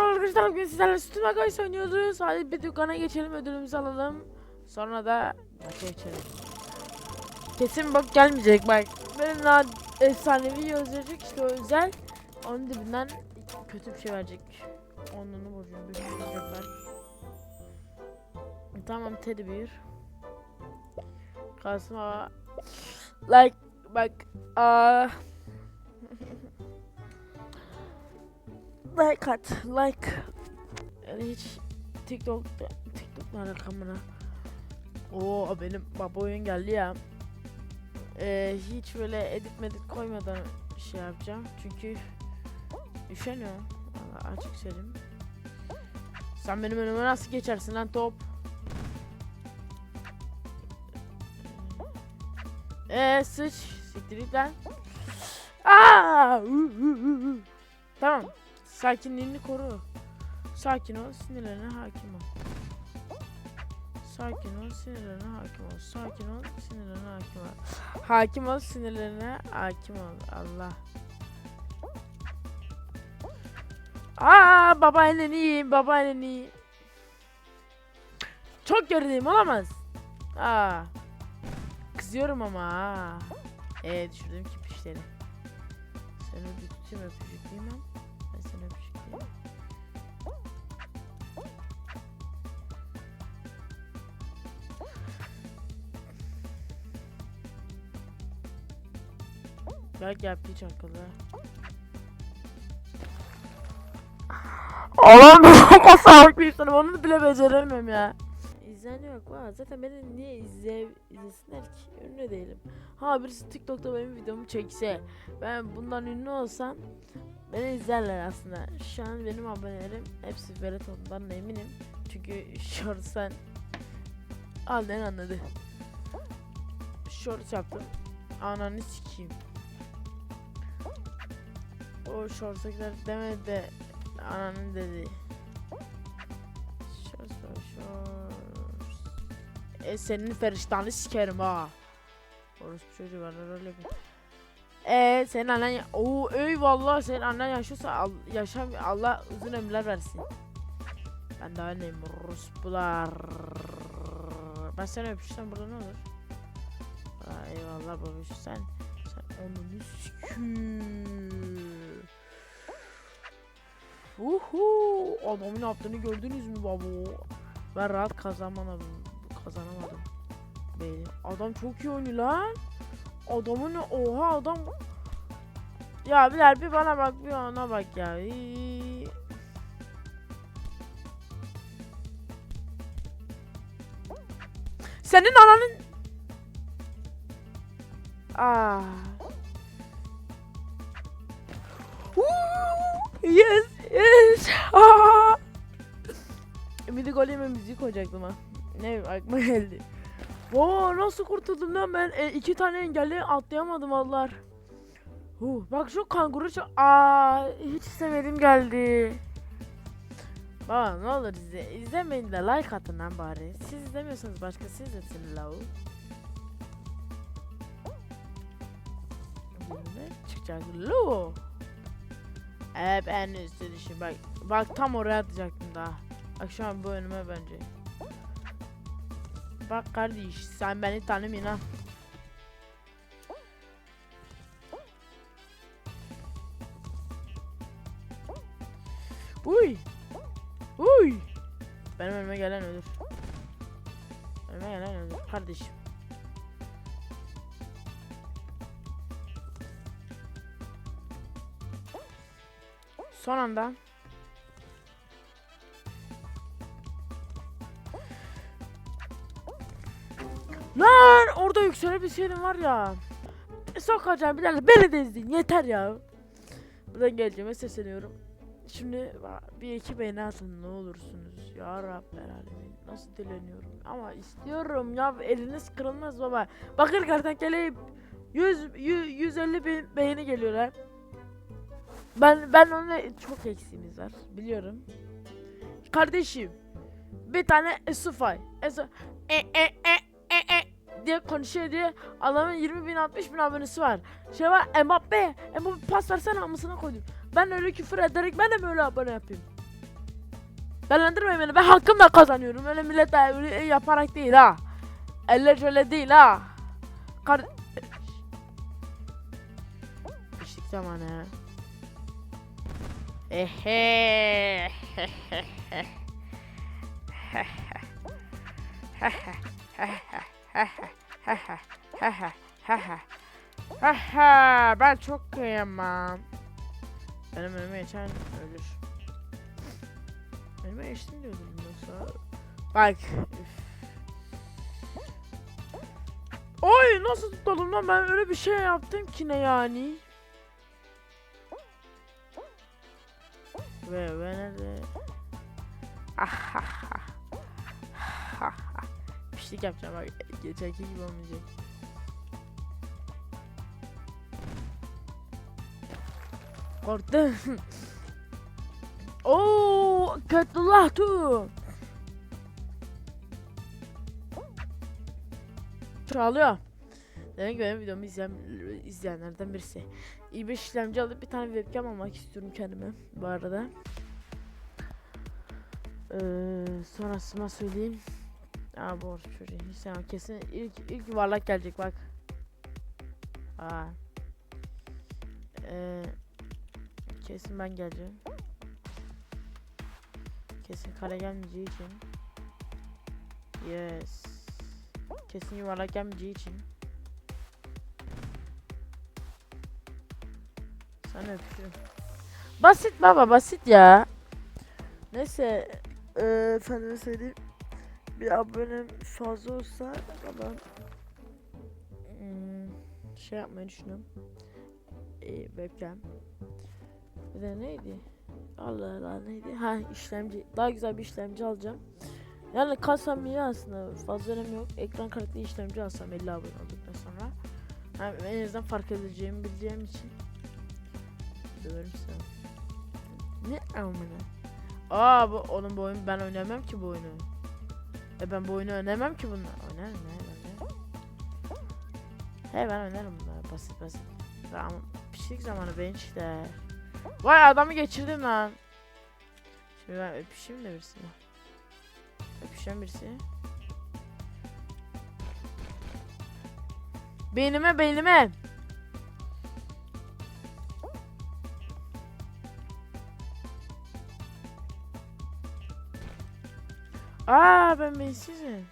merhaba arkadaşlar. Bugün sizlerle Sütüme Guys oynuyoruz. Hadi bir dükkana geçelim ödülümüzü alalım. Sonra da maça geçelim. Kesin bak gelmeyecek bak. Benim daha efsanevi yazacak işte o özel. Onun dibinden kötü bir şey verecek. Onunu borcunu bir şey. Tamam teddy bir. Kasma. Like bak. Aa. Like at, like. Hiç TikTok TikTok'la rakamına. Oo benim baba oyun geldi ya. Ee, hiç böyle edit medit koymadan şey yapacağım. Çünkü üşeniyorum. Valla açık söyleyeyim. Sen benim önüme nasıl geçersin lan top? Eee sıç. Siktir lan. Aa! Tamam. Sakinliğini koru. Sakin ol, sinirlerine hakim ol. Sakin ol, sinirlerine hakim ol. Sakin ol, sinirlerine hakim ol. Hakim ol, sinirlerine hakim ol. Allah. Aa, babaannen iyi, babaannen iyi. Çok gerideyim, olamaz. Aa. Kızıyorum ama ha. Ee, düşürdüm ki pişleri. Seni bir tutayım öpücük değil mi? Ben seni öpücük değil mi? Bak yaptı hiç akıllı. Allah'ım çok asallık bir insanım onu bile beceremem ya. İzleniyor yok var. Zaten beni niye izle, izlesinler ki? Ünlü değilim. Ha birisi TikTok'ta benim videomu çekse ben bundan ünlü olsam beni izlerler aslında. Şu an benim abonelerim hepsi Berat ondan eminim. Çünkü Shorts'tan Alden anladı. Shorts yaptım. Ananı sikeyim. O shorts'takiler demedi de ananın dedi. Shorts var, shorts. E senin feriştanı sikerim ha. Orası çocuğu var öyle bir. E senin annen ya Oo eyvallah senin annen yaşıyorsa al, yaşam Allah uzun ömürler versin. Ben daha neyim Rusbular. Ben seni öpüşsem burada ne olur? Aa, eyvallah babuş sen sen onu sikiyim. Uhu adamın yaptığını gördünüz mü babu? Ben rahat kazanamadım. Kazanamadım. Beyni. Adam çok iyi oynuyor lan. Adamın oha adam. Ya Bilal bir bana bak bir ona bak ya. Senin ananın Ah. Yes, yes. Ah. Bir gol yeme müziği koyacaktım ha. Ne aklıma geldi. Oo nasıl kurtuldum lan ben? E, iki tane engelli atlayamadım Allah. Huh, bak şu kanguru çok... Aa, hiç istemedim geldi. Baba ne olur izle. İzlemeyin de like atın lan bari. Siz izlemiyorsanız başkası izlesin la. Ne çıkacak lo? Hep en üstü düşün bak. Bak tam oraya atacaktım daha. An bu önüme bence. Bak kardeş sen beni tanımıyorsun ha. Uy. Uy. Benim önüme gelen ölür. Önüme gelen ölür kardeşim. Son anda Lan orada yükselebilseydim var ya. Sokacağım bir dakika beni de izleyin yeter ya. Buradan geleceğime sesleniyorum. Şimdi bir iki beğeni atın ne olursunuz. Ya Rabbel alemin. Nasıl dileniyorum. Ama istiyorum ya eliniz kırılmaz baba. Bakır kertenkele 100, 100 150 bin beğeni geliyor lan. Ben ben onunla çok eksiğimiz var biliyorum. Kardeşim bir tane Esufay. Esu e e e e e diye konuşuyor diye adamın 20 bin 60 bin abonesi var. Şey var Mbappe. Mbappe pas versene amısına koydum. Ben öyle küfür ederek ben de böyle abone yapayım. Belendirmeyin beni. Ben hakkımla kazanıyorum. Öyle millet öyle yaparak değil ha. Eller öyle değil ha. Kar... İşlik zamanı. Ehe. Ben çok kıyamam. Benim önüme geçen ölür. Önüme geçtim diye öldürdüm yoksa. Bak. üf. Oy nasıl tutalım lan ben öyle bir şey yaptım ki ne yani. Ve ve nerede? Pişlik yapacağım bak geçenki gibi olmayacak. Korktum. Oo, Ketullah tu. Çalıyor. Demek ki benim videomu izleyen, izleyenlerden birisi. i5 işlemci alıp bir tane webcam almak istiyorum kendime bu arada. Ee, sonrasıma söyleyeyim. Aa borç çocuğu. Hiç sevmem. Kesin ilk, ilk yuvarlak gelecek bak. Aa. Ee, kesin ben geleceğim. Kesin kare gelmeyeceği için. Yes. Kesin yuvarlak gelmeyeceği için. Sana öpüyorum. Basit baba basit ya. Neyse. Eee efendime söyleyeyim. Bir abonem fazla olsa baba hmm, şey yapmayı düşünüyorum. Ee, webcam. Bir de neydi? Allah Allah neydi? Ha işlemci. Daha güzel bir işlemci alacağım. Yani kasam iyi aslında. Fazla önemi yok. Ekran kartlı işlemci alsam 50 abone olduktan sonra. Hem en azından fark edeceğimi bildiğim için. Döverim sana. Ne amına? Aa bu onun bu oyunu ben oynamam ki bu oyunu. E ben bu oyunu oynamam ki ya ben de. He ben oynarım bunları basit basit. Tamam. Pişik zamanı ben işte. Vay adamı geçirdim lan. Şimdi ben öpüşeyim de birisine. Öpüşen birisi. Beynime beynime. Aa ben beyinsizim.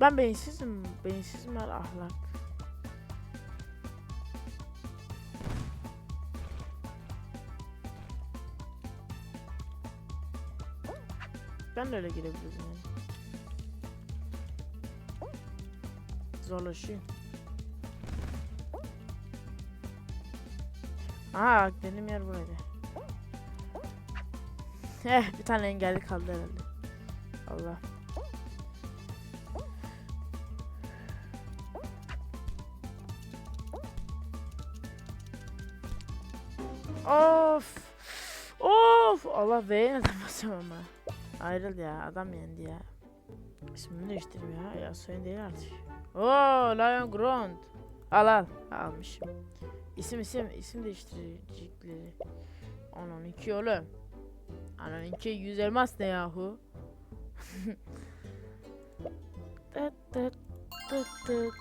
Ben beyinsizim. Beyinsizim var ahlak. Ben de öyle girebilirim yani. Zorlaşıyor. Aa benim yer buraydı. Eh bir tane engelli kaldı herhalde. Allah. Of. Of. Allah V'ye neden basıyorum ama. Ayrıl ya adam yendi ya. İsmini değiştireyim ya. Ya soyun değil artık. Oo Lion Grond. Al al. Almışım. İsim isim isim değiştirecekleri. Anan iki oğlum. Anan iki yüz elmas ne yahu? Tıt tıt tıt tıt.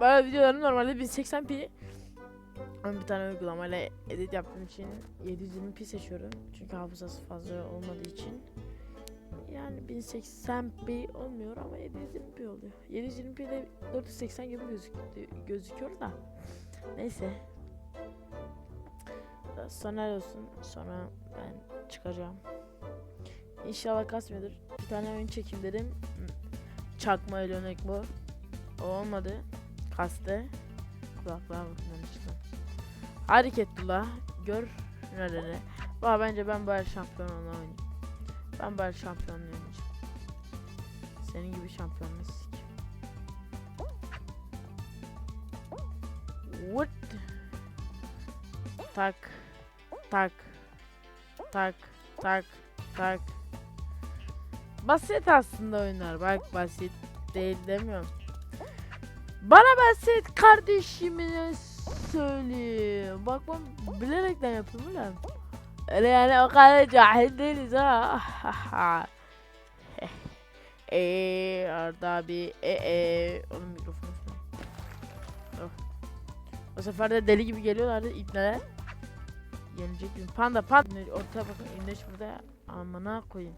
Böyle videolarım normalde 1080p ama bir tane uygulamayla edit yaptığım için 720p seçiyorum. Çünkü hafızası fazla olmadığı için. Yani 1080p olmuyor ama 720p oluyor. 720p de 480 gibi gözük gözüküyor da. Neyse. Sonra olsun. Sonra ben çıkacağım. İnşallah kasmıyordur. Bir tane oyun çekeyim dedim. Çakma örnek bu. O olmadı. Kastı. Kulaklığa vurdum çıktım. Hareketullah. Gör. Valla bence ben bu el şampiyonluğunu oynayayım. Ben bu el şampiyonluğu oynayacağım. Senin gibi şampiyonluğu sik. What? Tak. Tak. Tak. Tak. Tak. Basit aslında oyunlar. Bak basit değil demiyorum. Bana basit kardeşimi söyleyeyim. Bak ben bilerekten lan. Öyle yani o kadar cahil değiliz ha. Eee Arda abi e e onun mikrofonu. Oh. O sefer de deli gibi geliyorlardı ipneler. Gelecek gün. Panda panda. Ortaya bakın inleş burada. Amına koyayım.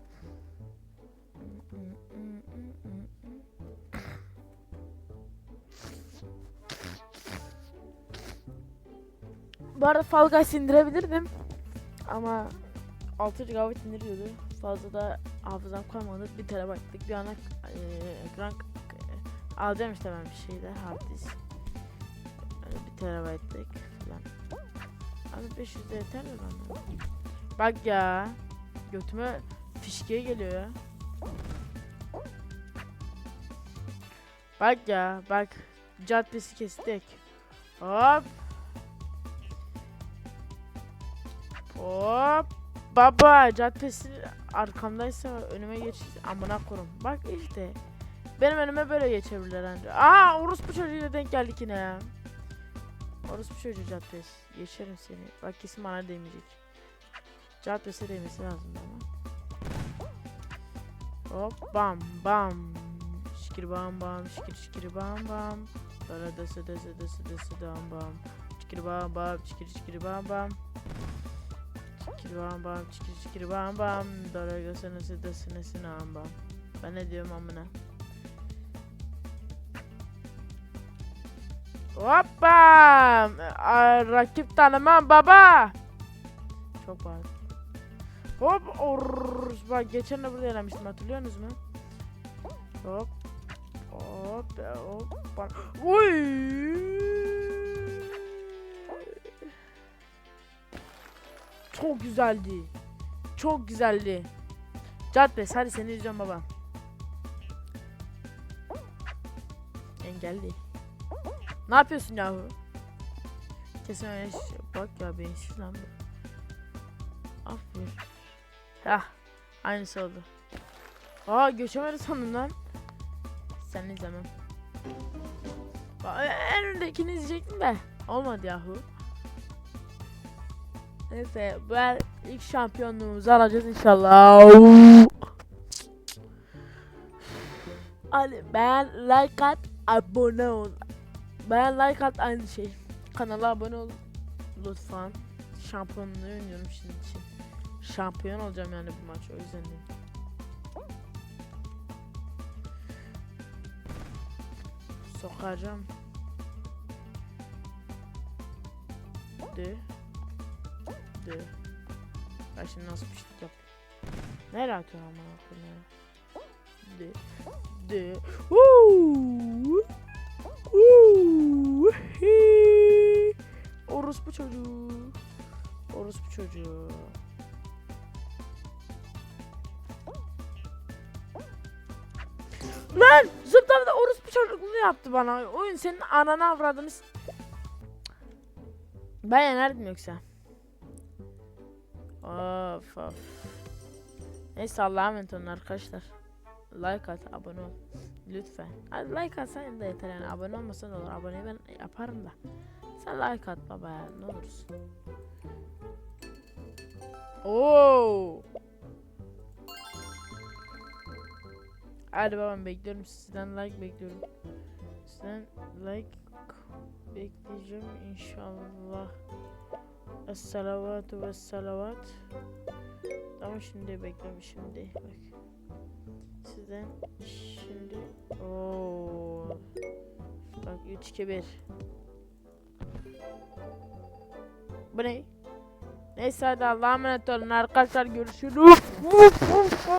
Bu arada Fall Guys indirebilirdim. Ama 6 GB indiriyordu. Fazla da hafızam kalmadı. 1 TB'lık bir ana eee, ekran e, alacağım işte ben bir şeyler hard disk. Öyle 1 TB'lık falan. Abi 500 de yeter mi bana? Bak ya. Götüme fişkiye geliyor ya. Bak ya bak. Caddesi kestik. Hop. Hop. Baba caddesi arkamdaysa önüme geç. Amına korum. Bak işte. Benim önüme böyle geçebilirler anca. Aa orospu çocuğuyla denk geldik yine ya. Orospu çocuğu caddesi. Geçerim seni. Bak kesin bana değmeyecek. Caddesi değmesi lazım ama. Hop bam bam. Şikir bam bam. Şikir şikir bam bam. Dara dası dası dası dası dam bam. Şikir bam bam. Şikir şikir bam bam. Şikir bam bam. Şikir şikir bam bam. Dara dası dası dası dam bam. Ben ne diyorum amına? Hoppa! Aa, rakip tanımam baba. Çok bağırdı. Hop! Orr, bak geçen de burada yenemiştim hatırlıyorsunuz mu? Hop. Hop. Hop. Bak. Oy! Çok güzeldi. Çok güzeldi. Caddes hadi seni izliyorum baba. Engelli. Ne yapıyorsun yahu? Kesin öyle şey- Bak ya beyinsiz lan bu. Aferin. Hah. Aynısı oldu. Aa geçemedi sandım lan. Sen izlemem. En öndekini izleyecektim de. Olmadı yahu. Neyse bu el ilk şampiyonluğumuzu alacağız inşallah. Hadi beğen, like at, abone ol. Beğen, like at aynı şey. Kanala abone ol lütfen. Şampiyonluğu oynuyorum şimdi için. Şampiyon olacağım yani bu maç o yüzden değil. Sokacağım. De. De. Ben şimdi nasıl piştik yap. Nereye atıyorum amına koyayım ya? De. De. Woo! Woo! Orospu çocuğu. Orospu çocuğu. Lan zıpladı da orospu çocukluğunu yaptı bana. Oyun senin ananı avradını Ben yenerdim yoksa. Of of. Neyse Allah'a emanet arkadaşlar. Like at, abone ol. Lütfen. Hadi like atsan da yeter yani. Abone olmasan da olur. Aboneyi ben yaparım da. Sen like at baba ya. Ne olursun. Oo. Hadi babam bekliyorum sizden like bekliyorum. Sizden like bekleyeceğim inşallah. Es-salavatu ve salavat. Ama şimdi bekliyorum şimdi bak. Sizden şimdi Oo. Bak 3 2 1. Bu ne? Neyse hadi Allah'a emanet olun arkadaşlar görüşürüz.